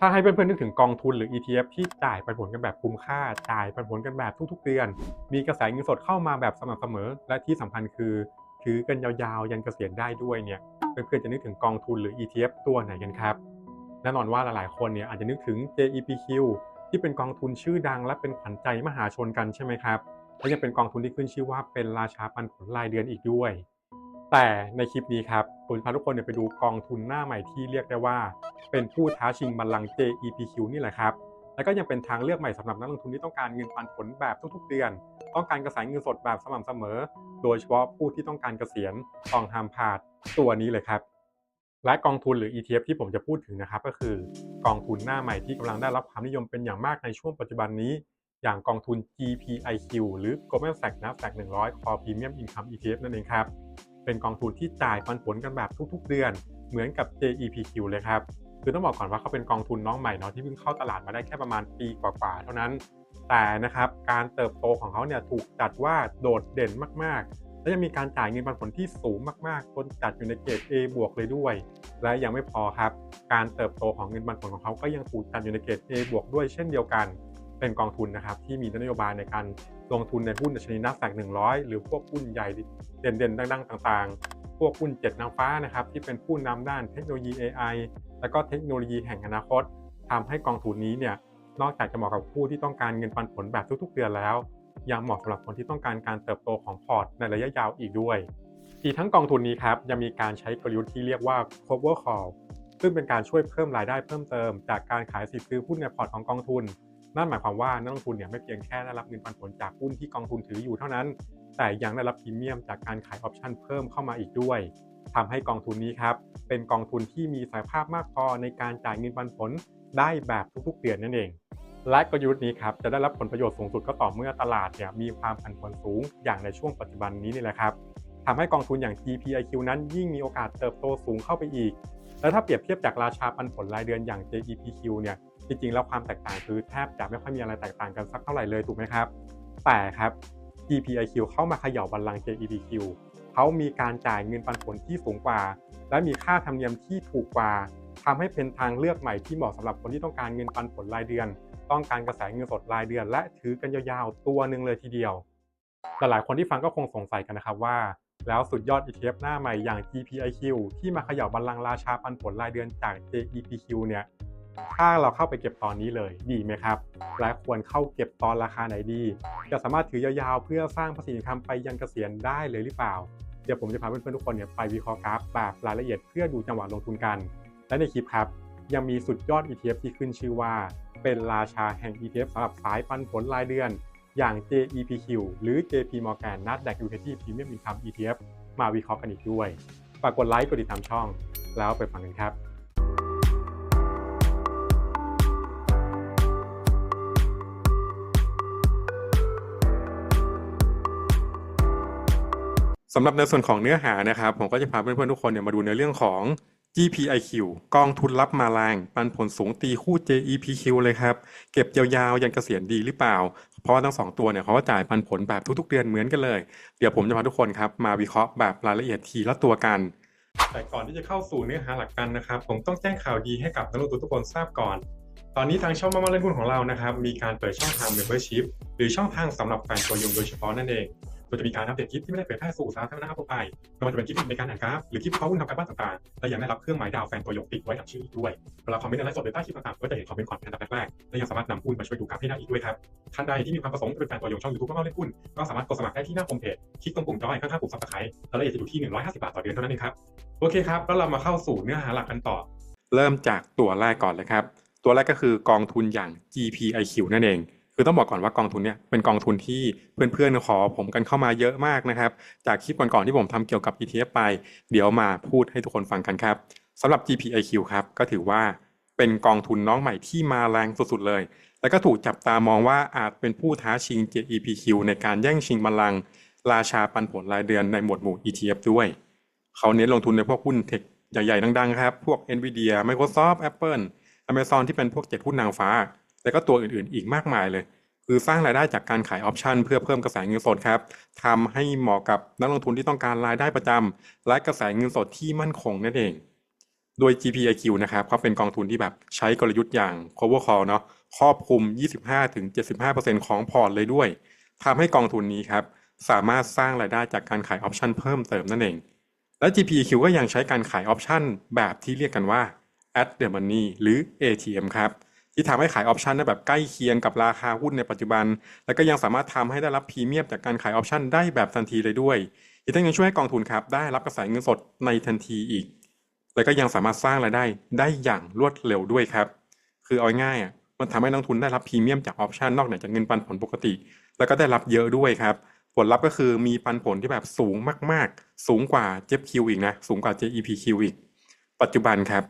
ถ้าให้เพื่อนๆนึกถึงกองทุนหรือ ETF ที่จ่ายปันผลกันแบบคุ้มค่า จ่ายปันผลกันแบบทุกๆเดือน มีกระแสเงินสดเข้ามาแบบสม่ำเสมอ และที่สำคัญคือ ถือกันยาวๆ ยันเกษียณได้ด้วยเนี่ย เพื่อนๆจะนึกถึงกองทุนหรือ ETF ตัวไหนกันครับ แน่นอนว่าหลายๆ คนเนี่ยอาจจะนึกถึง JEPQ ที่เป็นกองทุนชื่อดัง และเป็นขวัญใจมหาชนกันใช่ไหมครับ และยังเป็นกองทุนที่ขึ้นชื่อว่าเป็นราชาปันผลรายเดือนอีกด้วย แต่ในคลิปนี้ครับผมจะพาทุกคนเนี่ยไปดูกองทุนหน้าใหม่ที่เรียกได้ว่า เป็นผู้ท้าชิงบัลลังก์ JEPQ นี่แหละครับ แล้วก็ยังเป็นทางเลือกใหม่สำหรับนักลงทุนที่ต้องการเงินปันผลแบบทุกๆเดือน ต้องการกระแสเงินสดแบบสม่ำเสมอ โดยเฉพาะผู้ที่ต้องการเกษียณต้องหามพาดตัวนี้เลยครับ และกองทุนหรือ ETF ที่ผมจะพูดถึงนะครับก็คือกองทุนหน้าใหม่ที่กำลังได้รับความนิยมเป็นอย่างมากในช่วงปัจจุบันนี้ อย่างกองทุน GPIQ หรือ Goldman Sachs Nasdaq 100 Core Premium Income ETF นั่นเองครับ เป็นกองทุนที่จ่ายปันผลกันแบบทุก ๆ เดือน เหมือนกับ JEPQ เลยครับคือต้องบอกก่อนว่าเขาเป็นกองทุนน้องใหม่เนาะที่เพิ่งเข้าตลาดมาได้แค่ประมาณปีกว่าๆเท่านั้น แต่นะครับการเติบโตของเขาเนี่ยถูกจัดว่าโดดเด่นมากๆ และยังมีการจ่ายเงินปันผลที่สูงมากๆจนจัดอยู่ในเกรด A บวกเลยด้วย และยังไม่พอครับ การเติบโตของเงินปันผลของเขาก็ยังถูกจัดอยู่ในเกรด A บวกด้วยเช่นเดียวกัน เป็นกองทุนนะครับที่มีนโยบายในการ ลงทุนในหุ้นในชนิดนักแสก100หรือพวกหุ้นใหญ่เด่นๆดังๆ ต่างๆ พวกหุ้นเจ็ดนางฟ้านะครับที่เป็นผู้นำด้านเทคโนโลยี AI แล้วก็เทคโนโลยีแห่งอนาคตทำให้กองทุนนี้เนี่ยนอกจากจะเหมาะกับผู้ที่ต้องการเงินปันผลแบบทุกๆเดือนแล้ว ยังเหมาะสำหรับคนที่ต้องการการเติบโตของพอร์ตในระยะยาวอีกด้วย อีกทั้งกองทุนนี้ครับยังมีการใช้กลยุทธ์ที่เรียกว่า cover call ซึ่งเป็นการช่วยเพิ่มรายได้เพิ่มเติม จากการขายสิทธิ์ซื้อหุ้นในพอร์ตของกองทุน นั่นหมายความว่านักลงทุนเนี่ยไม่เพียงแค่ได้รับเงินปันผลจากหุ้นที่กองทุนถืออยู่เท่านั้น แต่ยังได้รับพรีเมียมจากการขายออปชั่นเพิ่มเข้ามาอีกด้วยทำให้กองทุนนี้ครับเป็นกองทุนที่มีศักยภาพมากพอในการจ่ายเงินปันผลได้แบบทุกๆเดือนนั่นเอง และกลยุทธ์นี้ครับจะได้รับผลประโยชน์สูงสุดก็ต่อเมื่อตลาดเนี่ยมีความผันผวนสูงอย่างในช่วงปัจจุบันนี้นี่แหละครับทำให้กองทุนอย่าง GPIQ นั้นยิ่งมีโอกาสเติบโตสูงเข้าไปอีก และถ้าเปรียบเทียบจากราชาปันผลรายเดือนอย่าง JEPQ เนี่ย จริงๆ แล้วความแตกต่างคือแทบจะไม่ค่อยมีอะไรแตกต่างกันสักเท่าไหร่เลยถูกไหมครับ แต่ครับ GPIQ เข้ามาเขย่าบัลลังก์ JEPQ เขามีการจ่ายเงินปันผลที่สูงกว่า และมีค่าธรรมเนียมที่ถูกกว่าทำให้เป็นทางเลือกใหม่ที่เหมาะสำหรับคนที่ต้องการเงินปันผลรายเดือน ต้องการกระแสเงินสดรายเดือน และถือกันยาวๆตัวหนึ่งเลยทีเดียวแต่หลายคนที่ฟังก็คงสงสัยกันนะครับว่า แล้วสุดยอด ETF หน้าใหม่อย่าง GPIQ ที่มาเขย่าบัลลังก์ราชาปันผลรายเดือนจาก JEPQ เนี่ย ถ้าเราเข้าไปเก็บตอนนี้เลยดีไหมครับ และควรเข้าเก็บตอนราคาไหนดี จะสามารถถือยาวๆ เพื่อสร้างภาษีอินคัมไปยันเกษียณได้เลยหรือเปล่า เดี๋ยวผมจะพาเพื่อนๆทุกคนเนี่ยไปวิเคราะห์กราฟแบบรายละเอียดเพื่อดูจังหวะลงทุนกัน และในคลิปครับยังมีสุดยอด ETF ที่ขึ้นชื่อว่า เป็นราชาแห่ง ETF สำหรับสายปันผลรายเดือน อย่าง JEPQ หรือ JP Morgan Nasdaq Equity Premium Income ETF มาวิเคราะห์กันอีกด้วย ฝากกดไลค์กดติดตามช่อง แล้วไปฟังกันครับ สำหรับในส่วนของเนื้อหานะครับ ผมก็จะพาเพื่อนๆทุกคนเนี่ยมาดูในเรื่องของ GPIQ กองทุนรับมาแรงปันผลสูงตีคู่ JEPQ เลยครับ เก็บยาวๆ ยันเกษียณดีหรือเปล่า เพราะว่าทั้งสองตัวเนี่ยเขาก็จ่ายปันผลแบบทุกๆ เดือนเหมือนกันเลย เดี๋ยวผมจะพาทุกคนครับ มาวิเคราะห์แบบรายละเอียดทีละตัวกัน แต่ก่อนที่จะเข้าสู่เนื้อหาหลักกันนะครับ ผมต้องแจ้งข่าวดีให้กับนักลงทุนทุกคนทราบก่อน ตอนนี้ทางช่องมามาเล่นหุ้นของเรานะครับมีการเปิดช่องทาง Membership หรือช่องทางสำหรับแฟนตัวยงโดยเฉพาะนั่นเอง โดยจะมีการอัปเดตคลิปที่ไม่ได้เผยแพร่สู่สาธารณะทั่วไปไม่ว่าจะเป็นคลิปในการอ่านกราฟหรือคลิปเขาหุ้นทำการบ้านต่างๆและยังได้รับเครื่องหมายดาวแฟนตัวยงติดไว้กับชื่ออีกด้วยเวลาคอมเมนต์ในไลฟ์สดหรือใต้คลิปต่างๆก็จะเห็นคอมเมนต์ก่อนเป็นอันดับแรกๆและยังสามารถนำหุ้นมาช่วยดูกราฟให้ได้อีกด้วยครับท่านใดที่มีความประสงค์จะเป็นแฟนตัวยงช่องยูทูบมาเล่าเล่นหุ้นก็สามารถกดสมัครได้ที่หน้าโฮมเพจคลิกตรงปุ่มจอยข้างๆปุ่มซับสไครต์รายละเอียดจะอยู่ที่ 150 บาทต่อเดือนเท่านั้นเองครับโอเคครับแล้วเรามาเข้าสู่เนื้อหาหลักกันต่อ เริ่มจากตัวแรกก่อนเลยครับตัวแรกก็คือกองทุนอย่าง GPIQ นั่นเอง คือต้องบอกก่อนว่ากองทุนเนี่ยเป็นกองทุนที่เพื่อนๆขอผมกันเข้ามาเยอะมากนะครับ จากคลิปก่อนๆที่ผมทำเกี่ยวกับ ETF ไป เดี๋ยวมาพูดให้ทุกคนฟังกันครับสำหรับ GPIQ ครับก็ถือว่าเป็นกองทุนน้องใหม่ที่มาแรงสุดๆเลย แล้วก็ถูกจับตามองว่าอาจเป็นผู้ท้าชิง JEPQ ในการแย่งชิงบัลลังก์ราชาปันผลรายเดือนในหมวดหมู่ ETF ด้วย เขาเน้นลงทุนในพวกหุ้นเทคใหญ่ๆดังๆครับ พวก Nvidia Microsoft Apple Amazon ที่เป็นพวกเจ็ดหุ้นนางฟ้า แล้วก็ตัวอื่นๆ อีกมากมายเลย คือสร้างรายได้จากการขายออปชันเพื่อเพิ่มกระแสเงินสดครับทำให้เหมาะกับนักลงทุนที่ต้องการรายได้ประจำและกระแสเงินสดที่มั่นคงนั่นเอง โดย GPIQ นะครับเขาเป็นกองทุนที่แบบใช้กลยุทธ์อย่าง cover call เนาะครอบคลุม 25-75%ของพอร์ตเลยด้วยทำให้กองทุนนี้ครับสามารถสร้างรายได้จากการขายออปชันเพิ่มเติมนั่นเอง และ GPIQ ก็ยังใช้การขายออปชันแบบที่เรียกกันว่า at the money หรือ ATM ครับ ที่ทำให้ขายออปชันได้แบบใกล้เคียงกับราคาหุ้นในปัจจุบัน แล้วก็ยังสามารถทำให้ได้รับพรีเมียมจากการขายออปชันได้แบบทันทีเลยด้วยอีกทั้งยังช่วยให้กองทุนครับได้รับกระแสเงินสดในทันทีอีก แล้วก็ยังสามารถสร้างรายได้ได้อย่างรวดเร็วด้วยครับ คือเอาง่ายอะมันทำให้นักลงทุนได้รับพรีเมียมจากออปชันนอกเหนือจากเงินปันผลปกติ แล้วก็ได้รับเยอะด้วยครับ ผลลัพธ์ก็คือมีปันผลที่แบบสูงมาก ๆ สูงกว่า JPQ อีกนะ สูงกว่า JEPQ อีก ปัจจุบันครับ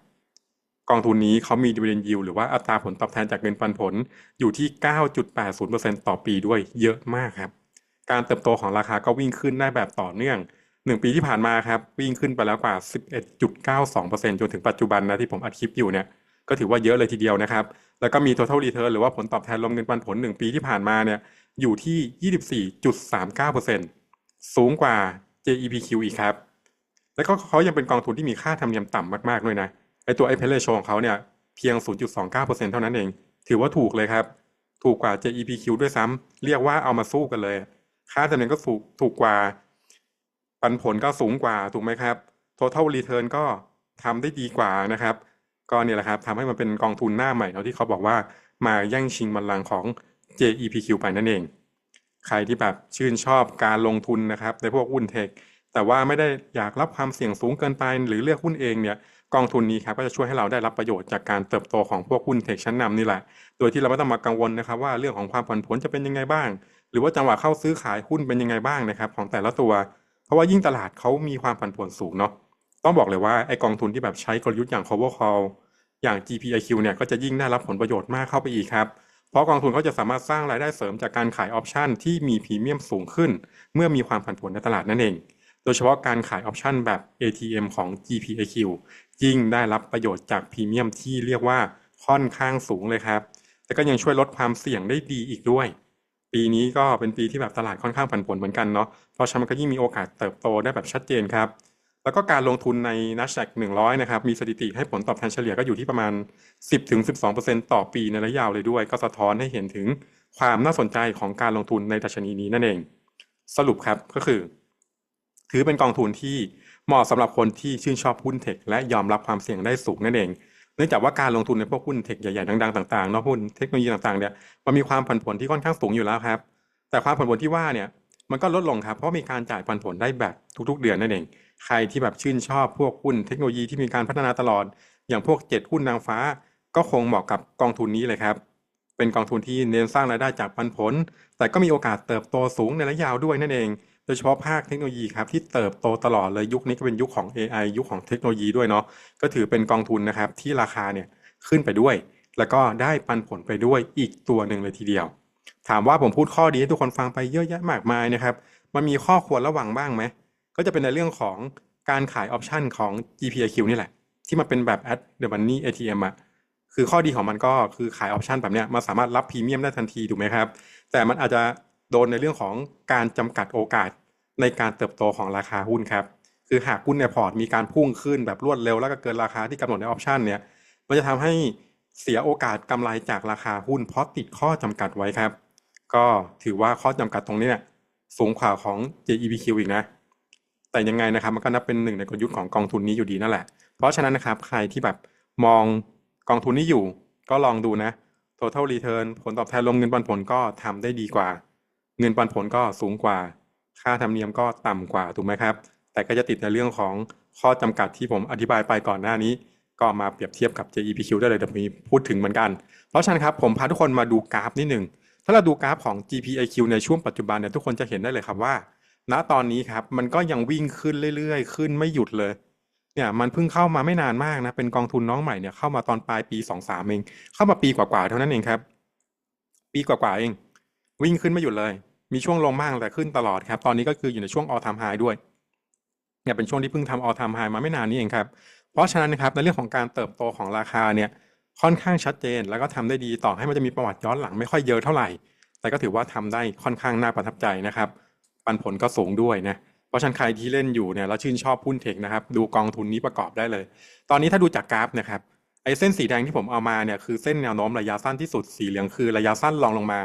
กองทุนนี้เขามี dividend yield หรือว่าอัตราผลตอบแทนจากเงินปันผลอยู่ที่ 9.80%ต่อปีด้วยเยอะมากครับ การเติบโตของราคาก็วิ่งขึ้นได้แบบต่อเนื่อง 1 ปีที่ผ่านมาครับ วิ่งขึ้นไปแล้วกว่า 11.92%จนถึงปัจจุบันนะที่ผมอัดคลิปอยู่เนี่ยก็ถือว่าเยอะเลยทีเดียวนะครับ แล้วก็มี total return หรือว่าผลตอบแทนรวมเงินปันผล 1 ปีที่ผ่านมาเนี่ยอยู่ที่ 24.39%สูงกว่า JEPQ อีกครับ แล้วก็เขายังเป็นกองทุนที่มีค่าธรรมเนียมต่ำมากๆด้วยนะ ไอตัว i p e ratio ของเขาเนี่ยเพียง 0.29%เท่านั้นเอง ถือว่าถูกเลยครับ ถูกกว่า JEPQ ด้วยซ้ำเรียกว่าเอามาสู้กันเลย ค่าธรรมเนียมก็ถูกถูกกว่า ปันผลก็สูงกว่าถูกไหมครับ total return ก็ทำได้ดีกว่านะครับ ก็เนี่ยแหละครับทำให้มันเป็นกองทุนหน้าใหม่เนาที่เขาบอกว่ามาแย่งชิงบัลลังก์ของ JEPQ ไปนั่นเอง ใครที่แบบชื่นชอบการลงทุนนะครับในพวกหุ้นเทค แต่ว่าไม่ได้อยากรับความเสี่ยงสูงเกินไป หรือเลือกหุ้นเองเนี่ยกองทุนนี้ครับก็จะช่วยให้เราได้รับประโยชน์จากการเติบโตของพวกหุ้นเทคชั้นนำนี่แหละ โดยที่เราไม่ต้องมากังวลนะครับว่าเรื่องของความผันผวนจะเป็นยังไงบ้าง หรือว่าจังหวะเข้าซื้อขายหุ้นเป็นยังไงบ้างนะครับของแต่ละตัว เพราะว่ายิ่งตลาดเขามีความผันผวนสูงเนาะต้องบอกเลยว่าไอกองทุนที่แบบใช้กลยุทธ์อย่าง cover call อย่าง GPIQ เนี่ยก็จะยิ่งได้รับผลประโยชน์มากเข้าไปอีกครับเพราะกองทุนเขาจะสามารถสร้างรายได้เสริมจากการขายออปชันที่มีพรีเมียมสูงขึ้น เมื่อมีความผันผวนในตลาดนั่นเอง โดยเฉพาะการขายออปชันแบบ ATM ของ GPIQ ยิ่งได้รับประโยชน์จากพรีเมียมที่เรียกว่าค่อนข้างสูงเลยครับ แต่ก็ยังช่วยลดความเสี่ยงได้ดีอีกด้วย ปีนี้ก็เป็นปีที่แบบตลาดค่อนข้างผันผวนเหมือนกันเนาะ เพราะฉะนั้นมันก็ยิ่งมีโอกาสเติบโตได้แบบชัดเจนครับ แล้วก็การลงทุนใน Nasdaq 100 นะครับ มีสถิติให้ผลตอบแทนเฉลี่ยก็อยู่ที่ประมาณ 10-12%ต่อปีในระยะยาวเลยด้วย ก็สะท้อนให้เห็นถึงความน่าสนใจของการลงทุนในดัชนีนี้นั่นเอง สรุปครับก็คือ ถือเป็นกองทุนที่เหมาะสำหรับคนที่ชื่นชอบหุ้นเทคและยอมรับความเสี่ยงได้สูงนั่นเอง เนื่องจากว่าการลงทุนในพวกหุ้นเทคใหญ่ๆดังๆต่างๆเนาะหุ้นเทคโนโลยีต่างๆเนี่ยมันมีความผันผวนที่ค่อนข้างสูงอยู่แล้วครับ แต่ความผันผวนที่ว่าเนี่ยมันก็ลดลงครับเพราะมีการจ่ายปันผลได้แบบทุกๆ เดือนนั่นเอง ใครที่แบบชื่นชอบพวกหุ้นเทคโนโลยีที่มีการพัฒนาตลอด อย่างพวกเจ็ดหุ้นนางฟ้า ก็คงเหมาะกับกองทุนนี้เลยครับ เป็นกองทุนที่เน้นสร้างรายได้จากปันผล แต่ก็มีโอกาสเติบโตสูงในระยะยาวด้วยนั่นเอง โดยเฉพาะภาคเทคโนโลยีครับที่เติบโตตลอดเลยยุคนี้ก็เป็นยุคของ AI ยุคของเทคโนโลยีด้วยเนาะก็ถือเป็นกองทุนนะครับที่ราคาเนี่ยขึ้นไปด้วย แล้วก็ได้ปันผลไปด้วยอีกตัวหนึ่งเลยทีเดียว ถามว่าผมพูดข้อดีให้ทุกคนฟังไปเยอะแยะมากมายนะครับมันมีข้อควรระวังบ้างไหมก็จะเป็นในเรื่องของการขายออปชันของ GPIQ นี่แหละ ที่มันเป็นแบบ at the money ATM อะคือข้อดีของมันก็คือขายออปชันแบบเนี้ยมันสามารถรับพรีเมียมได้ทันทีถูกไหมครับ แต่มันอาจจะโดนในเรื่องของการจำกัดโอกาส ในการเติบโตของราคาหุ้นครับ คือหากหุ้นในพอร์ตมีการพุ่งขึ้นแบบรวดเร็วแล้วก็เกินราคาที่กำหนดในออปชันเนี่ย มันจะทำให้เสียโอกาสกำไรจากราคาหุ้นเพราะติดข้อจำกัดไว้ครับ ก็ถือว่าข้อจำกัดตรงนี้เนี่ยสูงกว่าของ JEPQ อีกนะ แต่ยังไงนะครับมันก็นับเป็นหนึ่งในกลยุทธ์ของกองทุนนี้อยู่ดีนั่นแหละ เพราะฉะนั้นนะครับใครที่แบบมองกองทุนนี้อยู่ ก็ลองดูนะ total return ผลตอบแทนรวมเงินปันผลก็ทำได้ดีกว่า เงินปันผลก็สูงกว่า ค่าธรรมเนียมก็ต่ำกว่าถูกไหมครับ แต่ก็จะติดในเรื่องของข้อจำกัดที่ผมอธิบายไปก่อนหน้านี้ ก็มาเปรียบเทียบกับ JEPQ ได้เลยเดี๋ยวมีพูดถึงเหมือนกัน เพราะฉะนั้นครับผมพาทุกคนมาดูกราฟนิดหนึ่งถ้าเราดูกราฟของ GPIQ ในช่วงปัจจุบันเนี่ยทุกคนจะเห็นได้เลยครับว่า ณตอนนี้ครับมันก็ยังวิ่งขึ้นเรื่อยๆ ขึ้นไม่หยุดเลยเนี่ยมันเพิ่งเข้ามาไม่นานมากนะเป็นกองทุนน้องใหม่เนี่ยเข้ามาตอนปลายปี23เองเข้ามาปีกว่าๆเท่านั้นเองครับ ปีกว่าๆเอง วิ่งขึ้นไม่หยุดเลย มีช่วงลงบ้างแต่ขึ้นตลอดครับ ตอนนี้ก็คืออยู่ในช่วง all time high ด้วยเนี่ยเป็นช่วงที่เพิ่งทำ all time high มาไม่นานนี้เองครับ เพราะฉะนั้นนะครับในเรื่องของการเติบโตของราคาเนี่ยค่อนข้างชัดเจน แล้วก็ทำได้ดีต่อให้มันจะมีประวัติย้อนหลังไม่ค่อยเยอะเท่าไหร่ แต่ก็ถือว่าทำได้ค่อนข้างน่าประทับใจนะครับปันผลก็สูงด้วยนะเพราะฉะนันใครที่เล่นอยู่เนี่ยแล้วชื่นชอบหุ้นเทคนะครับดูกองทุนนี้ประกอบได้เลย ตอนนี้ถ้าดูจากกราฟนะครับไอ้เส้นสีแดงที่ผมเอามาเนี่ยคือเส้นแนวโน้มระยะสั้นที่สุดสีเหลืองคือระยะสั้นรองลงมา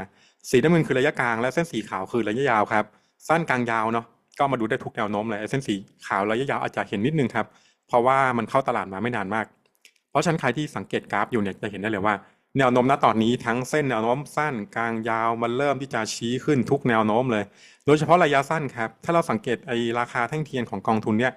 สีน้ำเงินคือระยะกลางและเส้นสีขาวคือระยะยาวครับ สั้นกลางยาวเนาะก็มาดูได้ทุกแนวโน้มเลยเส้นสีขาวระยะยาวอาจจะเห็นนิดนึงครับ เพราะว่ามันเข้าตลาดมาไม่นานมาก เพราะฉะนั้นใครที่สังเกตกราฟอยู่เนี่ยจะเห็นได้เลยว่าแนวโน้มณตอนนี้ทั้งเส้นแนวโน้มสั้นกลางยาวมันเริ่มที่จะชี้ขึ้นทุกแนวโน้มเลย โดยเฉพาะระยะสั้นครับ ถ้าเราสังเกตไอราคาแท่งเทียนของกองทุนเนี่ย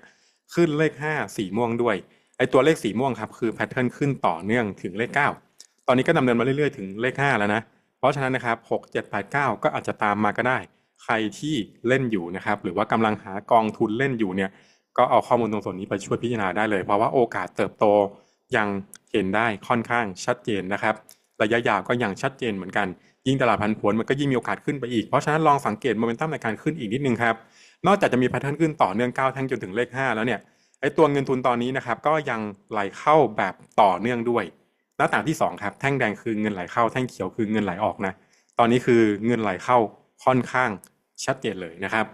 ขึ้นเลข 5 สีม่วงด้วยไอตัวเลขสีม่วงครับคือแพทเทิร์นขึ้นต่อเนื่องถึงเลข 9 ตอนนี้ก็ดำเนินมาเรื่อยๆถึงเลข 5 แล้วนะเราะฉะนั้นนะครับ6 7 8 9ก็อาจจะตามมาก็ได้ ใครที่เล่นอยู่นะครับ หรือว่ากำลังหากองทุนเล่นอยู่เนี่ย ก็เอาข้อมูลตรงส่วนนี้ไปช่วยพิจารณาได้เลย เพราะว่าโอกาสเติบโตยังเห็นได้ค่อนข้างชัดเจนนะครับ ระยะยาวก็ยังชัดเจนเหมือนกัน ยิ่งตลาดพันผวนมันก็ยิ่งมีโอกาสขึ้นไปอีก เพราะฉะนั้นลองสังเกตโมเมนตัมในการขึ้นอีกนิดนึงครับ นอกจากจะมีแพทเทิร์นขึ้นต่อเนื่อง9แท่งจนถึงเลข 5 แล้วเนี่ยไอ้ตัวเงินทุนตอนนี้นะครับก็ยังไหลเข้าแบบต่อเนื่องด้วย หน้าต่างที่2ครับแท่งแดงคือเงินไหลเข้า แท่งเขียวคือเงินไหลออกนะตอนนี้คือเงินไหลเข้าค่อนข้างชัดเจนเลยนะครับ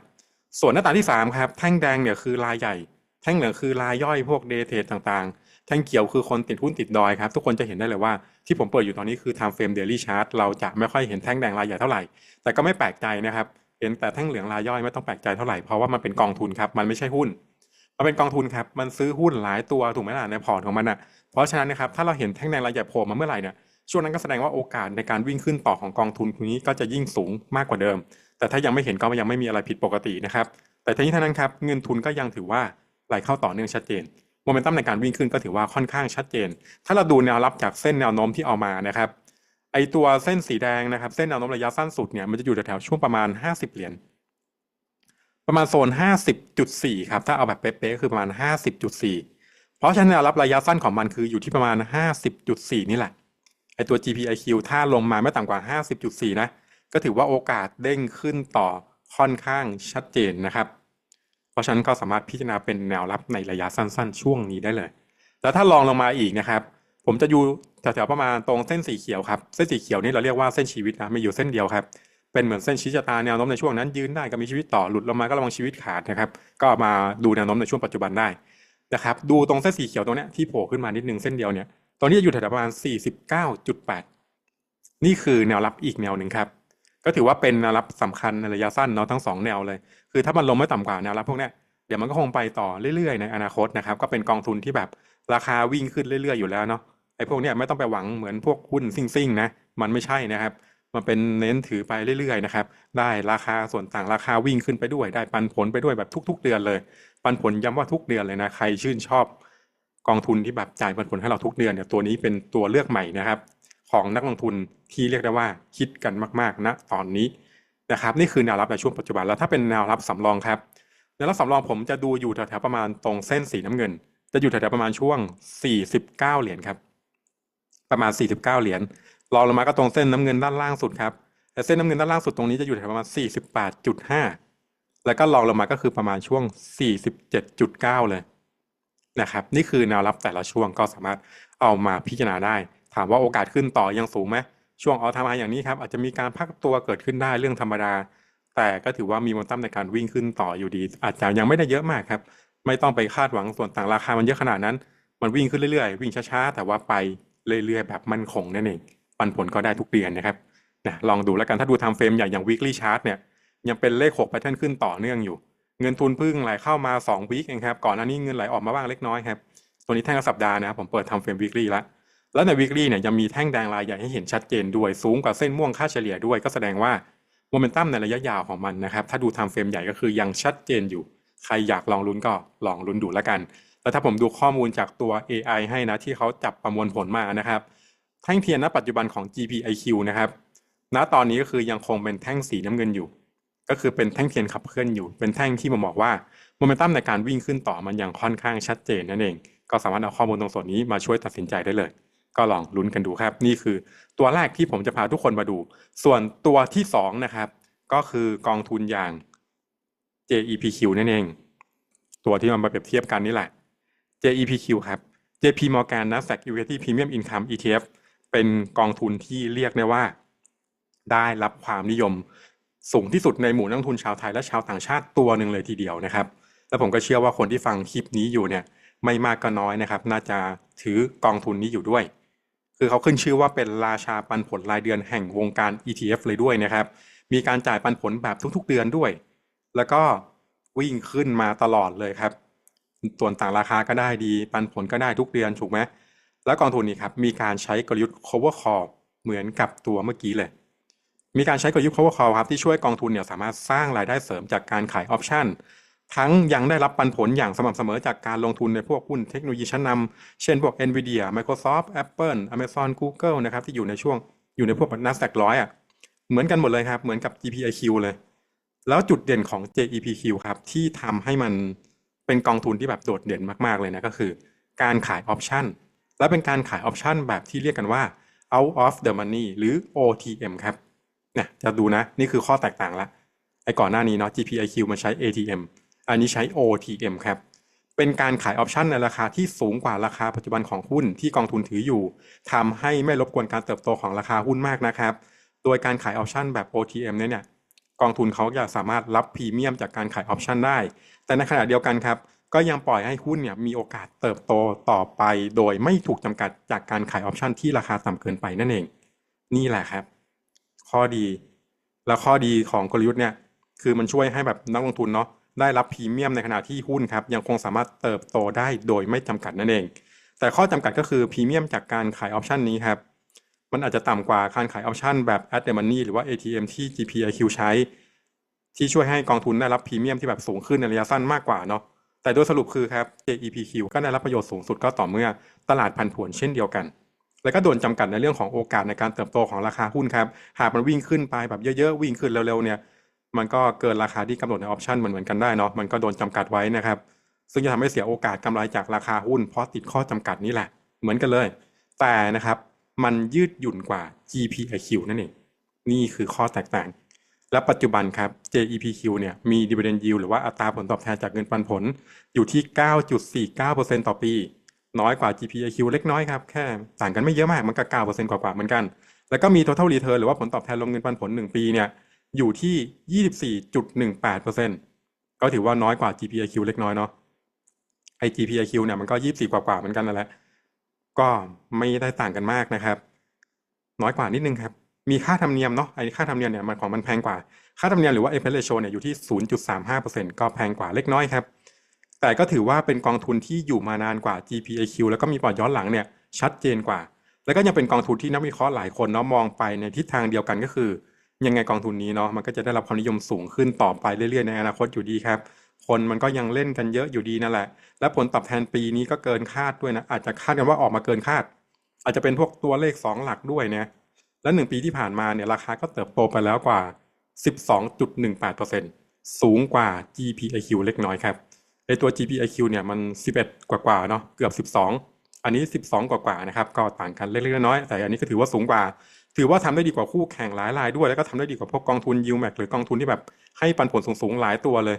ส่วนหน้าต่างที่3ครับแท่งแดงเนี่ยคือรายใหญ่ แท่งเหลืองคือรายย่อยพวกเดเทดต่างๆ แท่งเขียวคือคนติดหุ้นติดดอยครับทุกคนจะเห็นได้เลยว่าที่ผมเปิดอยู่ตอนนี้คือ time frame daily chart เราจะไม่ค่อยเห็นแท่งแดงรายใหญ่เท่าไหร่ แต่ก็ไม่แปลกใจนะครับเห็นแต่แท่งเหลืองรายย่อยไม่ต้องแปลกใจเท่าไหร่เพราะว่ามันเป็นกองทุนครับมันไม่ใช่หุ้น มันเป็นกองทุนครับมันซื้อหุ้นหลายตัวถูกไหมล่ะในพอร์ตของมันอะ เพราะฉะนั้นนะครับถ้าเราเห็นแท่งแดงรายใหญ่โผล่มาเมื่อไหร่เนี่ยช่วงนั้นก็แสดงว่าโอกาสในการวิ่งขึ้นต่อของกองทุนนี้ก็จะยิ่งสูงมากกว่าเดิม แต่ถ้ายังไม่เห็นก็ยังไม่มีอะไรผิดปกตินะครับ แต่ทั้งนี้ทั้งนั้นครับเงินทุนก็ยังถือว่าไหลเข้าต่อเนื่องชัดเจนโมเมนตัมในการวิ่งขึ้นก็ถือว่าค่อนข้างชัดเจน ถ้าเราดูแนวรับจากเส้นแนวโน้มที่เอามานะครับ ไอตัวเส้นสีแดงนะครับ เส้นแนวโน้มระยะสั้นสุดเนี่ยมันจะอยู่แถวๆช่วงประมาณ 50 เหรียญประมาณโซน 50.4 ครับ ถ้าเอาแบบเป๊ะๆก็คือประมาณ 50.4 เพราะฉะนั้นแนวรับระยะสั้นของมันคืออยู่ที่ประมาณ 50.4 นี่แหละ ไอตัว GPIQ ถ้าลงมาไม่ต่ำกว่า 50.4 นะ ก็ถือว่าโอกาสเด้งขึ้นต่อค่อนข้างชัดเจนนะครับ เพราะฉะนั้นก็สามารถพิจารณาเป็นแนวรับในระยะสั้น ๆ ช่วงนี้ได้เลย แล้วถ้าลองลงมาอีกนะครับ ผมจะอยู่แถวๆประมาณตรงเส้นสีเขียวครับ เส้นสีเขียวนี่เราเรียกว่าเส้นชีวิตนะ มีอยู่เส้นเดียวครับ เป็นเหมือนเส้นชี้ชะตาแนวโน้มในช่วงนั้นยืนได้ก็มีชีวิตต่อหลุดลงมาก็ระวังชีวิตขาดนะครับ ก็มาดูแนวโน้มในช่วงปัจจุบันได้ นะครับดูตรงเส้นสีเขียวตรงนี้ที่โผล่ขึ้นมานิดนึงเส้นเดียวเนี่ยตอนนี้จะอยู่แถวประมาณ 49.8 นี่คือแนวรับอีกแนวหนึ่งครับ ก็ถือว่าเป็นแนวรับสำคัญในระยะสั้นเนาะทั้งสองแนวเลย คือถ้ามันลงไม่ต่ำกว่าแนวรับพวกนี้เดี๋ยวมันก็คงไปต่อเรื่อยๆ ในอนาคตนะครับ ก็เป็นกองทุนที่แบบราคาวิ่งขึ้นเรื่อยๆ อยู่แล้วเนาะไอ้พวกเนี้ยไม่ต้องไปหวังเหมือนพวกหุ้นซิ่งๆนะมันไม่ใช่นะครับ มันเป็นเน้นถือไปเรื่อยๆนะครับ ได้ราคาส่วนต่างราคาวิ่งขึ้นไปด้วย ได้ปันผลไปด้วยแบบทุก ๆ เดือนเลย ปันผลย้ำว่าทุกเดือนเลยนะ ใครชื่นชอบ กองทุนที่แบบจ่ายปันผลให้เราทุกเดือนเนี่ย ตัวนี้เป็นตัวเลือกใหม่นะครับ ของนักลงทุนที่เรียกได้ว่าคิดกันมากๆนะตอนนี้นะครับ นี่คือแนวรับในช่วงปัจจุบัน แล้วถ้าเป็นแนวรับสำรองครับ แนวรับสำรองผมจะดูอยู่แถวๆประมาณตรงเส้นสีน้ำเงิน จะอยู่แถวๆประมาณช่วง 49 เหรียญครับ ประมาณ 49 เหรียญ รองลงมาก็ตรงเส้นน้ำเงินด้านล่างสุดครับแต่เส้นน้ำเงินด้านล่างสุดตรงนี้จะอยู่แถวประมาณ 48.5 แล้วก็รองลงมาก็คือประมาณช่วง 47.9 เลยนะครับ นี่คือแนวรับแต่ละช่วงก็สามารถเอามาพิจารณาได้ ถามว่าโอกาสขึ้นต่อยังสูงไหมช่วงออทามาอย่างนี้ครับอาจจะมีการพักตัวเกิดขึ้นได้เรื่องธรรมดา แต่ก็ถือว่ามีมเมนตัมในการวิ่งขึ้นต่ออยู่ดี อาจจะยังไม่ได้เยอะมากครับไม่ต้องไปคาดหวังส่วนต่างราคามันเยอะขนาดนั้น มันวิ่งขึ้นเรื่อยๆ วิ่งช้าๆ แต่ว่าไปเรื่อยๆ แบบมั่นคงนั่นเอง ปันผลก็ได้ทุกเดือนนะครับนะลองดูแล้วกันถ้าดูทำเฟรมใหญ่อย่าง weekly chart เนี่ยยังเป็นเลข6 pattern ขึ้นต่อเนื่องอยู่ เงินทุนพึ่งไหลเข้ามา2วีคเองครับก่อนหน้านี้เงินไหลออกมาบ้างเล็กน้อยครับตัวนี้แท่งสัปดาห์นะครับผมเปิดทำเฟรม weekly แล้วแล้วใน weekly เนี่ยยังมีแท่งแดงรายใหญ่ให้เห็นชัดเจนด้วยสูงกว่าเส้นม่วงค่าเฉลี่ยด้วย ก็แสดงว่าโมเมนตัมในระยะยาวของมันนะครับถ้าดูทำเฟรมใหญ่ก็คือยังชัดเจนอยู่ ใครอยากลองลุ้นก็ลองลุ้นดูแล้วกันแล้วถ้าผมดูข้อมูลจากตัว AI ให้นะที่เขาจับประมวลผลมานะครับ แท่งเทียนณปัจจุบันของ GPIQ นะครับ ณ ตอนนี้ก็คือยังคงเป็นแท่งสีน้ำเงินอยู่ ก็คือเป็นแท่งเทียนขับเคลื่อนอยู่ เป็นแท่งที่ผมบอกว่าโมเมนตัมในการวิ่งขึ้นต่อมันยังค่อนข้างชัดเจนนั่นเอง ก็สามารถเอาข้อมูลตรงส่วนนี้มาช่วยตัดสินใจได้เลย ก็ลองลุ้นกันดูครับ นี่คือตัวแรกที่ผมจะพาทุกคนมาดู ส่วนตัวที่สองนะครับ ก็คือกองทุนอย่าง JEPQ นั่นเอง ตัวที่มันมาเปรียบเทียบกันนี่แหละ JEPQ ครับ JP Morgan Nasdaq Equity Premium Income ETF เป็นกองทุนที่เรียกได้ว่า ได้รับความนิยมสูงที่สุดในหมู่นักทุนชาวไทยและชาวต่างชาติตัวหนึ่งเลยทีเดียวนะครับ และผมก็เชื่อว่าคนที่ฟังคลิปนี้อยู่เนี่ยไม่มากก็น้อยนะครับ น่าจะถือกองทุนนี้อยู่ด้วย คือเขาขึ้นชื่อว่าเป็นราชาปันผลรายเดือนแห่งวงการ ETF เลยด้วยนะครับ มีการจ่ายปันผลแบบทุกๆเดือนด้วย แล้วก็วิ่งขึ้นมาตลอดเลยครับ ส่วนต่างราคาก็ได้ดี ปันผลก็ได้ทุกเดือนถูกไหม แล้วกองทุนนี้ครับมีการใช้กลยุทธ์ cover call เหมือนกับตัวเมื่อกี้เลย มีการใช้กลยุทธ์ cover call ครับที่ช่วยกองทุนเนี่ยสามารถสร้างรายได้เสริมจากการขายออปชั่นทั้งยังได้รับปันผลอย่างสม่ำเสมอจากการลงทุนในพวกหุ้นเทคโนโลยีชั้นนำเช่นพวก Nvidia Microsoft Apple Amazon Google นะครับที่อยู่ในช่วงอยู่ในพวก NASDAQ ร้อยอะเหมือนกันหมดเลยครับเหมือนกับ GPIQ เลย แล้วจุดเด่นของ JEPQ ครับที่ทำให้มันเป็นกองทุนที่แบบโดดเด่นมากๆเลยนะก็คือ การขายออปชั่น และเป็นการขายออปชันแบบที่เรียกกันว่า out of the money หรือ OTM ครับเนี่ยจะดูนะ นี่คือข้อแตกต่างละไอ้ก่อนหน้านี้เนาะ GPIQ มันใช้ ATM อันนี้ใช้ OTM ครับ เป็นการขายออปชันในราคาที่สูงกว่าราคาปัจจุบันของหุ้นที่กองทุนถืออยู่ทำให้ไม่รบกวนการเติบโตของราคาหุ้นมากนะครับ โดยการขายออปชันแบบ OTM เนี่ยเนี่ยกองทุนเขาจะสามารถรับพรีเมียมจากการขายออปชันได้ แต่ในขณะเดียวกันครับ ก็ยังปล่อยให้หุ้นเนี่ยมีโอกาสเติบโตต่อไป โดยไม่ถูกจำกัดจากการขายออปชันที่ราคาต่ำเกินไปนั่นเอง นี่แหละครับ ข้อดีและข้อดีของกลยุทธ์เนี่ยคือมันช่วยให้แบบนักลงทุนเนาะได้รับพรีเมียมในขณะที่หุ้นครับยังคงสามารถเติบโตได้โดยไม่จำกัดนั่นเอง แต่ข้อจำกัดก็คือพรีเมียมจากการขายออปชันนี้ครับมันอาจจะต่ำกว่าการขายออปชันแบบ at the money หรือว่า ATM ที่ GPIQ ใช้ ที่ช่วยให้กองทุนได้รับพรีเมียมที่แบบสูงขึ้นในระยะสั้นมากกว่าเนาะ แต่โดยสรุปคือครับ JEPQ ก็ได้รับประโยชน์สูงสุดก็ต่อเมื่อตลาดพันผวนเช่นเดียวกัน แล้วก็โดนจำกัดในเรื่องของโอกาสในการเติบโตของราคาหุ้นครับ หากมันวิ่งขึ้นไปแบบเยอะๆ วิ่งขึ้นเร็วๆเนี่ย มันก็เกินราคาที่กำหนดในออปชันเหมือนกันได้เนาะ มันก็โดนจำกัดไว้นะครับ ซึ่งจะทำให้เสียโอกาสกำไรจากราคาหุ้นเพราะติดข้อจำกัดนี้แหละ เหมือนกันเลย แต่นะครับ มันยืดหยุ่นกว่า GPIQ นั่นเอง นี่คือข้อแตกต่าง และปัจจุบันครับ JEPQ เนี่ยมี dividend yield หรือว่าอัตราผลตอบแทนจากเงินปันผลอยู่ที่ 9.49%ต่อปี น้อยกว่า GPIQ เล็กน้อยครับแค่ต่างกันไม่เยอะมากมันก็9%กว่าๆเหมือนกัน แล้วก็มี total return หรือว่าผลตอบแทนรวมเงินปันผล 1 ปีเนี่ยอยู่ที่ 24.18%ก็ถือว่าน้อยกว่า GPIQ เล็กน้อยเนาะไอ GPIQ เนี่ยมันก็ 24 กว่าๆเหมือนกันนั่นแหละก็ไม่ได้ต่างกันมากนะครับ น้อยกว่านิดนึงครับ มีค่าธรรมเนียมเนาะไอ้ค่าธรรมเนียมเนี่ยมันของมันแพงกว่า ค่าธรรมเนียมหรือว่า FX ratio เนี่ยอยู่ที่ 0.35%ก็แพงกว่าเล็กน้อยครับ แต่ก็ถือว่าเป็นกองทุนที่อยู่มานานกว่า GPIQ แล้วก็มีปอดย้อนหลังเนี่ยชัดเจนกว่า แล้วก็ยังเป็นกองทุนที่นักวิเคราะห์หลายคนเนาะมองไปในทิศทางเดียวกันก็คือ ยังไงกองทุนนี้เนาะมันก็จะได้รับความนิยมสูงขึ้นต่อไปเรื่อยๆในอนาคตอยู่ดีครับคนมันก็ยังเล่นกันเยอะอยู่ดีนั่นแหละ และผลตอบแทนปีนี้ก็เกินคาดด้วยนะ อาจจะคาดกันว่าออกมาเกินคาด อาจจะเป็นพวกตัวเลข 2 หลักด้วยนะ และหนึ่งปีที่ผ่านมาเนี่ยราคาก็เติบโตไปแล้วกว่า 12.18%สูงกว่า GPIQ เล็กน้อยครับไอตัว GPIQ เนี่ยมัน 11 กว่าๆเนาะเกือบ 12 อันนี้ 12 กว่าๆนะครับก็ต่างกันเล็กๆน้อยๆแต่อันนี้ก็ถือว่าสูงกว่า ถือว่าทำได้ดีกว่าคู่แข่งหลายรายด้วย แล้วก็ทำได้ดีกว่าพวกกองทุน yield max หรือกองทุนที่แบบให้ปันผลสูงๆหลายตัวเลย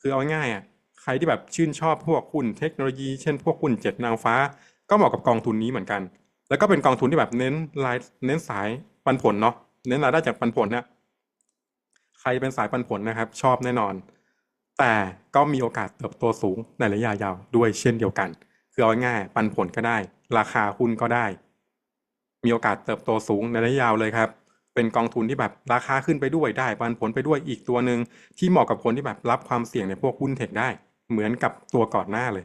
คือเอาง่ายอะใครที่แบบชื่นชอบพวกหุ้นเทคโนโลยี เช่นพวกหุ้นเจ็ดนางฟ้า ก็เหมาะกับกองทุนนี้เหมือนกัน แล้วก็เป็นกองทุนที่แบบเน้นรายเน้นสายปันผลเนาะเน้นรายได้จากปันผลเนี่ยใครเป็นสายปันผลนะครับ ชอบแน่นอน แต่ก็มีโอกาสเติบโตสูงในระยะยาวด้วยเช่นเดียวกัน คือเอาง่ายปันผลก็ได้ ราคาหุ้นก็ได้ มีโอกาสเติบโตสูงในระยะยาวเลยครับ เป็นกองทุนที่แบบราคาขึ้นไปด้วยได้ ปันผลไปด้วยอีกตัวหนึ่งที่เหมาะกับคนที่แบบรับความเสี่ยงในพวกหุ้นเทคได้ เหมือนกับตัวก่อนหน้าเลย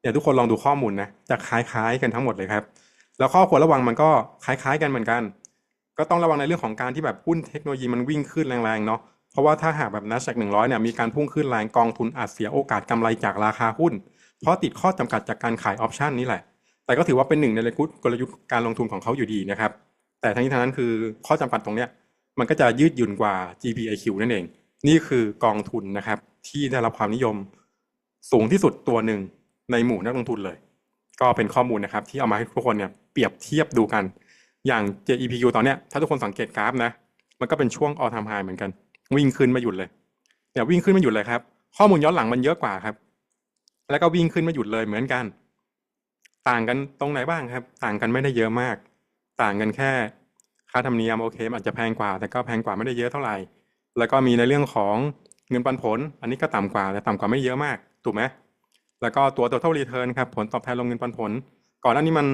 เดี๋ยวทุกคนลองดูข้อมูลนะจะคล้ายๆกันทั้งหมดเลยครับ แล้วข้อควรระวังมันก็คล้ายๆกันเหมือนกัน ก็ต้องระวังในเรื่องของการที่แบบหุ้นเทคโนโลยีมันวิ่งขึ้นแรงๆเนาะเพราะว่าถ้าหากแบบ NASDAQ 100เนี่ยมีการพุ่งขึ้นแรงกองทุนอาจเสียโอกาสกำไรจากราคาหุ้น เพราะติดข้อจำกัดจากการขายออปชันนี่แหละ แต่ก็ถือว่าเป็นหนึ่งในกลยุทธ์การลงทุนของเขาอยู่ดีนะครับ แต่ทั้งนี้ทั้งนั้นคือข้อจำกัดตรงเนี้ยมันก็จะยืดหยุ่นกว่า GPIQ นั่นเอง นี่คือกองทุนนะครับ ที่ได้รับความนิยมสูงที่สุดตัวหนึ่งในหมู่นักลงทุนเลย ก็เป็นข้อมูลนะครับ ที่เอามาให้ทุกคนเนี่ย เปรียบเทียบดูกัน อย่าง JEPQ ตอนเนี้ยถ้าทุกคนสังเกตกราฟนะ มันก็เป็นช่วง all time high เหมือนกัน วิ่งขึ้นไม่หยุดเลยเนี่ยวิ่งขึ้นไม่หยุดเลยครับ ข้อมูลย้อนหลังมันเยอะกว่าครับ แล้วก็วิ่งขึ้นไม่หยุดเลยเหมือนกัน ต่างกันตรงไหนบ้างครับ ต่างกันไม่ได้เยอะมาก ต่างกันแค่ ค่าธรรมเนียมโอเคอาจจะแพงกว่า แต่ก็แพงกว่าไม่ได้เยอะเท่าไหร่ แล้วก็มีในเรื่องของเงินปันผล อันนี้ก็ต่ำกว่าแต่ต่ำกว่าไม่เยอะมากถูกไหมแล้วก็ตัว total return ครับผลตอบแทนลงเงินปันผล ก่อนหน้านี้มัน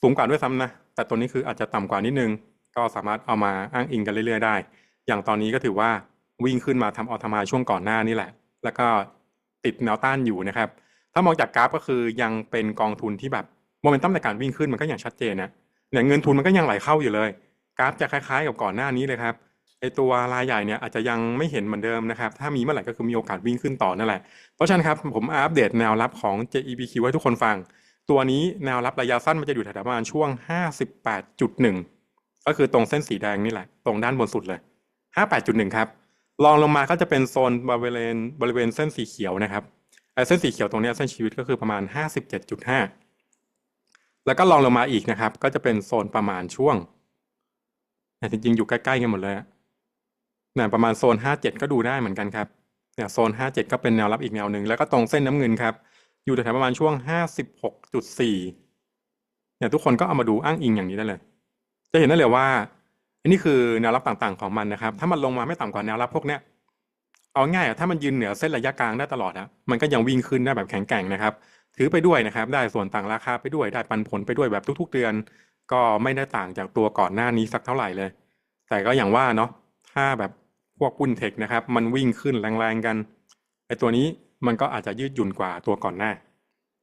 สูงกว่าด้วยซ้ำนะ แต่ตัวนี้คืออาจจะต่ำกว่านิดนึง ก็สามารถเอามาอ้างอิงกันเรื่อย ๆ ได้ อย่างตอนนี้ก็ถือว่าวิ่งขึ้นมาทำออทมาช่วงก่อนหน้านี่แหละ แล้วก็ติดแนวต้านอยู่นะครับ ถ้ามองจากกราฟก็คือยังเป็นกองทุนที่แบบโมเมนตัมในการวิ่งขึ้นมันก็อย่างชัดเจนนะเนี่ยเงินทุนมันก็ยังไหลเข้าอยู่เลย กราฟจะคล้ายๆ กับก่อนหน้านี้เลยครับไอตัวรายใหญ่เนี่ยอาจจะยังไม่เห็นเหมือนเดิมนะครับ ถ้ามีเมื่อไหร่ก็คือมีโอกาสวิ่งขึ้นต่อนั่นแหละ เพราะฉะนั้นครับผมอัปเดตแนวรับของ JEBQ ให้ทุกคนฟัง ตัวนี้แนวรับระยะสั้นมันจะอยู่แถวประมาณช่วง 58.1 ก็คือตรงเส้นสีแดงนี่แหละ ตรงด้านบนสุดเลย 58.1 ครับลองลงมาก็จะเป็นโซนบริเวณบริเวณเส้นสีเขียวนะครับไอ้เส้นสีเขียวตรงนี้เส้นชีวิตก็คือประมาณ 57.5 แล้วก็ลองลงมาอีกนะครับ ก็จะเป็นโซนประมาณช่วงเนี่ยจริงๆอยู่ใกล้ๆกันหมดเลยอะเนี่ยประมาณโซน 57 ก็ดูได้เหมือนกันครับเนี่ยโซน 57 ก็เป็นแนวรับอีกแนวหนึ่งแล้วก็ตรงเส้นน้ำเงินครับ อยู่แถวประมาณช่วง 56.4เนี่ยทุกคนก็เอามาดูอ้างอิงอย่างนี้ได้เลย จะเห็นได้เลยว่าอันนี้คือแนวรับต่างๆของมันนะครับ ถ้ามันลงมาไม่ต่ำกว่าแนวรับพวกเนี้ยเอาง่ายอะถ้ามันยืนเหนือเส้นระยะกลางได้ตลอดอะมันก็ยังวิ่งขึ้นได้แบบแข็งแกร่งนะครับ ถือไปด้วยนะครับ ได้ส่วนต่างราคาไปด้วยได้ปันผลไปด้วยแบบทุก ๆ เดือน ก็ไม่ได้ต่างจากตัวก่อนหน้านี้สักเท่าไหร่เลย แต่ก็อย่างว่าเนาะถ้าแบบพวกหุ้นเทคนะครับ มันวิ่งขึ้นแรงๆกันไอ้ตัวนี้ มันก็อาจจะยืดหยุ่นกว่าตัวก่อนหน้า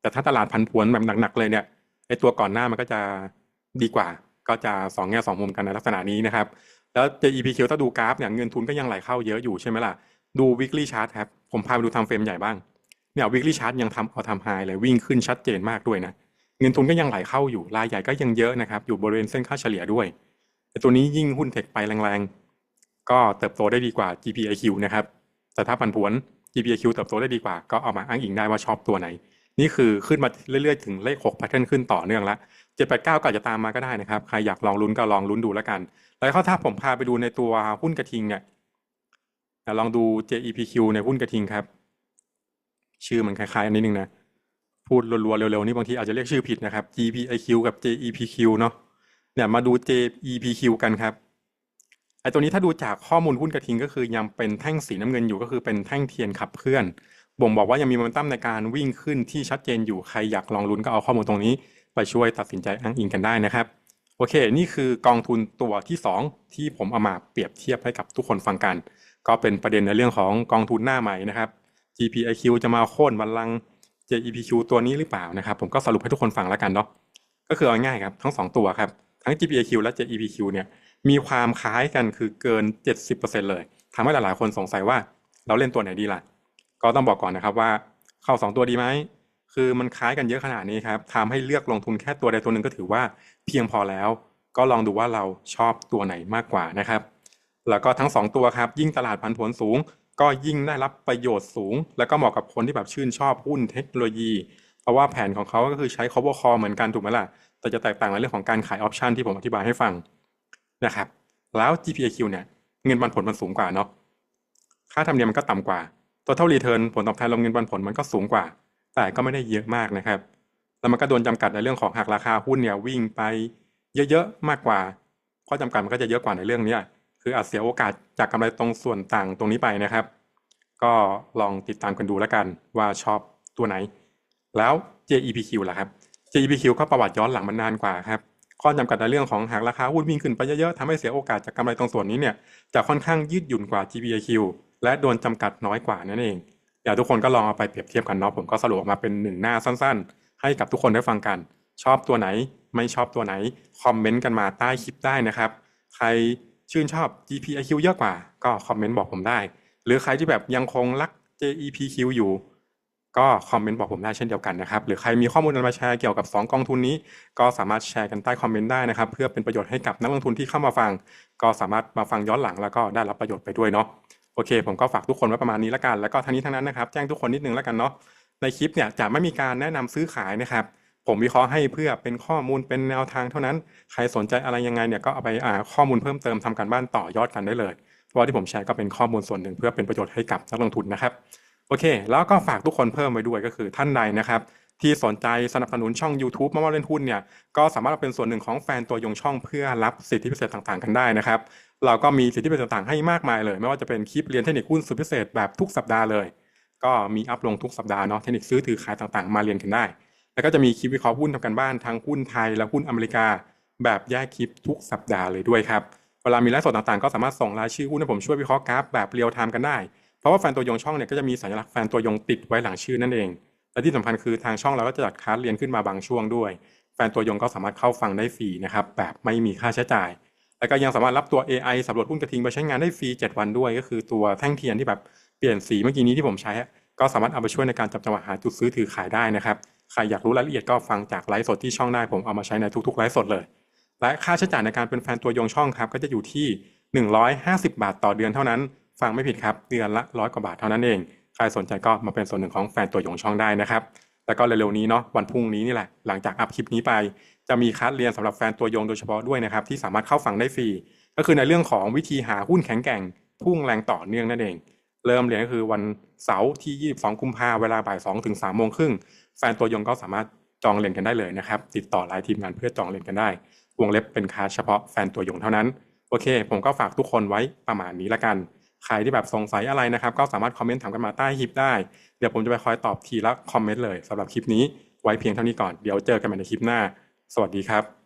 แต่ถ้าตลาดพันผวนแบบหนักๆเลยเนี่ยไอ้ตัวก่อนหน้ามันก็จะดีกว่า ก็จะสองแง่สองมุมกันในลักษณะนี้นะครับ แล้ว JEPQ ถ้าดูกราฟเนี่ยเงินทุนก็ยังไหลเข้าเยอะอยู่ใช่ไหมล่ะ ดู weekly chart ครับ ผมพาไปดูทำเฟรมใหญ่บ้าง เนี่ย weekly chart ยังทำเอาทำไฮเลยวิ่งขึ้นชัดเจนมากด้วยนะ เงินทุนก็ยังไหลเข้าอยู่ รายใหญ่ก็ยังเยอะนะครับ อยู่บริเวณเส้นค่าเฉลี่ยด้วยแต่ตัวนี้ยิ่งหุ้นเทคไปแรงๆ ก็เติบโตได้ดีกว่า GPIQ นะครับ แต่ถ้าผันผวน GPQ เติบโตได้ดีกว่า ก็เอามาอ้างอิงได้ว่าชอบตัวไหน นี่คือขึ้นมาเรื่อยๆ ถึงเลข6 pattern ขึ้นต่อเนื่องละ789 ก็อาจจะตามมาก็ได้นะครับ ใครอยากลองลุ้นก็ลองลุ้นดูแล้วกัน แล้วถ้าผมพาไปดูในตัวหุ้นกระทิงเนี่ยลองดู JEPQ ในหุ้นกระทิงครับ ชื่อมันคล้ายๆอันนี้นึงนะพูดรัวๆเร็วๆนี่บางทีอาจจะเรียกชื่อผิดนะครับ GPIQ กับ JEPQ เนาะเนี่ยมาดู JEPQ กันครับ ไอ้ตัวนี้ถ้าดูจากข้อมูลหุ้นกระทิงก็คือยังเป็นแท่งสีน้ำเงินอยู่ก็คือเป็นแท่งเทียนขับเคลื่อน บ่งบอกว่ายังมีโมเมนตัมในการวิ่งขึ้นที่ชัดเจนอยู่ใครอยากลองลุ้นก็เอาข้อมูลตรงนี้ ไปช่วยตัดสินใจอ้างอิงกันได้นะครับ โอเค นี่คือกองทุนตัวที่ 2 ที่ผมเอามาเปรียบเทียบให้กับทุกคนฟังกัน ก็เป็นประเด็นในเรื่องของกองทุนหน้าใหม่นะครับ GPIQ จะมาโค่นบัลลัง JEPQ ตัวนี้หรือเปล่านะครับ ผมก็สรุปให้ทุกคนฟังแล้วกันเนาะก็คือเอาง่ายครับทั้ง 2 ตัวครับทั้ง GPIQ และ JEPQ เนี่ย มีความคล้ายกันคือเกิน 70%เลยทำให้หลายๆคนสงสัยว่าเราเล่นตัวไหนดีล่ะ ก็ต้องบอกก่อนนะครับว่าเข้า 2 ตัวดีไหม คือมันคล้ายกันเยอะขนาดนี้ครับทำให้เลือกลงทุนแค่ตัวใดตัวหนึ่งก็ถือว่าเพียงพอแล้ว ก็ลองดูว่าเราชอบตัวไหนมากกว่านะครับ แล้วก็ทั้ง 2 ตัวครับ ยิ่งตลาดพันผวนสูง ก็ยิ่งได้รับประโยชน์สูง แล้วก็เหมาะกับคนที่แบบชื่นชอบหุ้นเทคโนโลยี เพราะว่าแผนของเขาก็คือใช้ cover call เหมือนกันถูกไหมล่ะ แต่จะแตกต่างในเรื่องของการขายออปชันที่ผมอธิบายให้ฟัง นะครับ แล้ว GPIQ เนี่ยเงินปันผลมันสูงกว่าเนาะค่าธรรมเนียมมันก็ต่ำกว่า total return ผลตอบแทนลงเงินปันผลมันก็สูงกว่า แต่ก็ไม่ได้เยอะมากนะครับ แล้วมันก็โดนจำกัดในเรื่องของหากราคาหุ้นเนี่ยวิ่งไปเยอะๆมากกว่าข้อจำกัดมันก็จะเยอะกว่าในเรื่องนี้คืออาจเสียโอกาสจากกำไรตรงส่วนต่างตรงนี้ไปนะครับ ก็ลองติดตามกันดูแล้วกันว่าชอบตัวไหน แล้ว JEPQ ล่ะครับ JEPQ ก็ประวัติย้อนหลังมันนานกว่าครับ ข้อจำกัดในเรื่องของหากราคาหุ้นวิ่งขึ้นไปเยอะๆทำให้เสียโอกาสจากกำไรตรงส่วนนี้เนี่ยจะค่อนข้างยืดหยุ่นกว่า GPIQ และโดนจำกัดน้อยกว่านั่นเองเดี๋ยวทุกคนก็ลองเอาไปเปรียบเทียบกันเนาะผมก็สรุปออกมาเป็นหนึ่งหน้าสั้น ๆ ให้กับทุกคนได้ฟังกัน ชอบตัวไหนไม่ชอบตัวไหนคอมเมนต์กันมาใต้คลิปได้นะครับ ใครชื่นชอบ GPIQ เยอะกว่า ก็คอมเมนต์บอกผมได้ หรือใครที่แบบยังคงรัก JEPQ อยู่ ก็คอมเมนต์บอกผมได้เช่นเดียวกันนะครับ หรือใครมีข้อมูลอะไรมาแชร์เกี่ยวกับ 2 กองทุนนี้ ก็สามารถแชร์กันใต้คอมเมนต์ได้นะครับ เพื่อเป็นประโยชน์ให้กับนักลงทุนที่เข้ามาฟัง ก็สามารถมาฟังย้อนหลังแล้วก็ได้รับประโยชน์ไปด้วยเนาะโอเค ผมก็ฝากทุกคนไว้ประมาณนี้แล้วกันแล้วก็ทั้งนี้ทั้งนั้นนะครับแจ้งทุกคนนิดนึงแล้วกันเนาะในคลิปเนี่ยจะไม่มีการแนะนำซื้อขายนะครับผมวิเคราะห์ให้เพื่อเป็นข้อมูลเป็นแนวทางเท่านั้น ใครสนใจอะไรยังไงเนี่ยก็เอาไปอ่าข้อมูลเพิ่มเติมทำการบ้านต่อยอดกันได้เลยเพราะที่ผมแชร์ก็เป็นข้อมูลส่วนหนึ่งเพื่อเป็นประโยชน์ให้กับนักลงทุนนะครับ โอเค แล้วก็ฝากทุกคนเพิ่มไว้ด้วยก็คือท่านใดนะครับ ที่สนใจสนับสนุนช่อง YouTube มาว่าเล่นหุ้นเนี่ยก็สามารถเป็นส่วนหนึ่งของแฟนตัวยงช่องเพื่อรับสิทธิพิเศษต่างๆ กันได้นะครับ เราก็มีสิทธิพิเศษต่างๆให้มากมายเลย ไม่ว่าจะเป็นคลิปเรียนเทคนิคหุ้นสุดพิเศษแบบทุกสัปดาห์เลย ก็มีอัพลงทุกสัปดาห์เนาะเทคนิคซื้อถือขายต่างๆ มาเรียนกันได้ แล้วก็จะมีคลิปวิเคราะห์หุ้นทำกันบ้านทั้งหุ้นไทยและหุ้นอเมริกา แบบแยกคลิปทุกสัปดาห์เลยด้วยครับเวลามีไลฟ์สดต่างๆ ก็สามารถส่งรายชื่อหุ้นให้ผมช่วยวิเคราะห์กราฟแบบเรียลไทม์กันได้ เพราะว่าแฟนตัวยงช่องเนี่ยก็จะมีสัญลักษณ์แฟนตัวยงติดไว้หลังชื่อนั่นเอง และที่สำคัญคือทางช่องเราก็จะจัดคลาสเรียนขึ้นมาบางช่วงด้วย แฟนตัวยงก็สามารถเข้าฟังได้ฟรีนะครับแบบไม่มีค่าใช้จ่าย แล้วก็ยังสามารถรับตัว AI สำรวจหุ้นกระทิงไปใช้งานได้ฟรี 7 วันด้วย ก็คือตัวแท่งเทียนที่แบบเปลี่ยนสีเมื่อกี้นี้ที่ผมใช้ก็สามารถเอาไปช่วยในการจับจังหวะหาจุดซื้อถือขายได้นะครับใครอยากรู้รายละเอียดก็ฟังจากไลฟ์สดที่ช่องได้ผมเอามาใช้ในทุกๆไลฟ์สดเลย และค่าใช้จ่ายในการเป็นแฟนตัวยงช่องครับก็จะอยู่ที่ 150 บาทต่อเดือนเท่านั้น ฟังไม่ผิดครับเดือนละร้อยกว่าบาทเท่านั้นเอง ใครสนใจก็มาเป็นส่วนหนึ่งของแฟนตัวยงช่องได้นะครับแล้วก็เร็วๆนี้เนาะวันพรุ่งนี้นี่แหละหลังจากอัพคลิปนี้ไป จะมีคลาสเรียนสำหรับแฟนตัวยงโดยเฉพาะด้วยนะครับที่สามารถเข้าฟังได้ฟรีก็คือในเรื่องของวิธีหาหุ้นแข็งแกร่งพุ่งแรงต่อเนื่องนั่นเอง เริ่มเรียนก็คือวันเสาร์ที่ 22 กุมภาเวลาบ่าย2ถึง3โมงครึ่งแฟนตัวยงก็สามารถจองเรียนกันได้เลยนะครับ ติดต่อไลน์ทีมงานเพื่อจองเรียนกันได้ วงเล็บเป็นคาเฉพาะแฟนตัวยงเท่านั้น โอเค ผมก็ฝากทุกคนไว้ประมาณนี้ละกัน ใครที่แบบสงสัยอะไรนะครับ ก็สามารถคอมเมนต์ถามกันมาใต้คลิปได้ เดี๋ยวผมจะไปคอยตอบทีละคอมเมนต์เลยสำหรับคลิปนี้ไว้เพียงเท่านี้ก่อน เดี๋ยวเจอกันใหม่ในคลิปหน้า สวัสดีครับ